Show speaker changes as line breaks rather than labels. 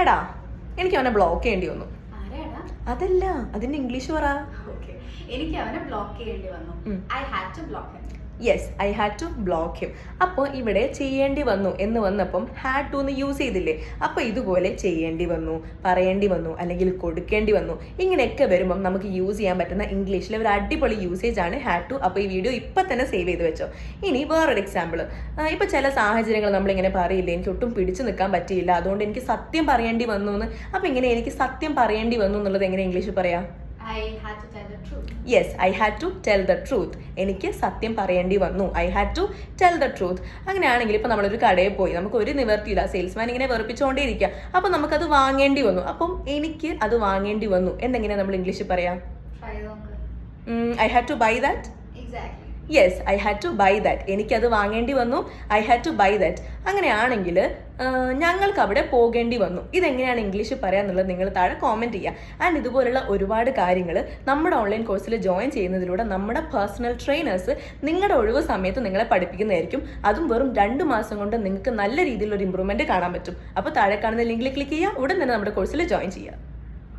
എടാ എനിക്ക് അവനെ ബ്ലോക്ക് ചെയ്യേണ്ടി വന്നു. അതല്ല അതിന്റെ ഇംഗ്ലീഷ് പറ.
എനിക്ക് അവനെ ബ്ലോക്ക് ചെയ്യേണ്ടി വന്നു. I had to block
yes I had to block him അപ്പോൾ ഇവിടെ ചെയ്യേണ്ടി വന്നു എന്ന് വന്നപ്പം ഹാഡ് ടു എന്ന് യൂസ് ചെയ്തില്ലേ? അപ്പോൾ ഇതുപോലെ ചെയ്യേണ്ടി വന്നു പറയേണ്ടി വന്നു അല്ലെങ്കിൽ കൊടുക്കേണ്ടി വന്നു. ഇങ്ങനെയൊക്കെ വരുമ്പം നമുക്ക് യൂസ് ചെയ്യാൻ പറ്റുന്ന ഇംഗ്ലീഷിലെ ഒരു അടിപൊളി യൂസേജ് ആണ് ഹാഡ് ടു അപ്പോൾ ഈ വീഡിയോ ഇപ്പം തന്നെ സേവ് ചെയ്ത് വെച്ചോ. ഇനി വേറൊരു എക്സാമ്പിൾ ഇപ്പോൾ ചില സാഹചര്യങ്ങൾ നമ്മളിങ്ങനെ പറയില്ല എനിക്ക് ഒട്ടും പിടിച്ചു നിൽക്കാൻ പറ്റിയില്ല അതുകൊണ്ട് എനിക്ക് സത്യം പറയേണ്ടി വന്നു എന്ന്. അപ്പോൾ ഇങ്ങനെ എനിക്ക് സത്യം പറയേണ്ടി വന്നു എന്നുള്ളത് എങ്ങനെ ഇംഗ്ലീഷിൽ പറയാം? Yes I had to tell the truth എനിക്ക് സത്യം പറയേണ്ടി വന്നു. I had to tell the truth അങ്ങനെയാണെങ്കിൽ ഇപ്പോൾ നമ്മളൊരു കടയിൽ പോയി. നമുക്ക് ഒരു നിവർത്തിയില്ല. സെയിൽസ്മാൻ ഇങ്ങനെ വെറുപ്പിച്ചുകൊണ്ടേ ഇരിക്കുക അപ്പം നമുക്കത് വാങ്ങേണ്ടി വന്നു. അപ്പം എനിക്ക് അത് വാങ്ങേണ്ടി വന്നു. എന്തെങ്ങനെയാണ് നമ്മൾ ഇംഗ്ലീഷിൽ പറയാം? I had to buy that yes I had to buy that എനിക്കത് വാങ്ങേണ്ടി വന്നു. I had to buy that അങ്ങനെയാണെങ്കിൽ ഞങ്ങൾക്ക് അവിടെ പോകേണ്ടി വന്നു. ഇതെങ്ങനെയാണ് ഇംഗ്ലീഷ് പറയാന്നുള്ളത് നിങ്ങൾ താഴെ കോമെന്റ് ചെയ്യുക. ആൻഡ് ഇതുപോലുള്ള ഒരുപാട് കാര്യങ്ങൾ നമ്മുടെ ഓൺലൈൻ കോഴ്സിൽ ജോയിൻ ചെയ്യുന്നതിലൂടെ നമ്മുടെ പേഴ്സണൽ ട്രെയിനേഴ്സ് നിങ്ങളുടെ ഒഴിവ് സമയത്ത് നിങ്ങളെ പഠിപ്പിക്കുന്നതായിരിക്കും. അതും വെറും രണ്ട് മാസം കൊണ്ട് നിങ്ങൾക്ക് നല്ല രീതിയിലുള്ള ഒരു ഇമ്പ്രൂവ്മെന്റ് കാണാൻ പറ്റും. അപ്പോൾ താഴെ കാണുന്ന ലിങ്കിൽ ക്ലിക്ക് ചെയ്യുക. ഉടൻ തന്നെ നമ്മുടെ കോഴ്സിൽ ജോയിൻ ചെയ്യുക.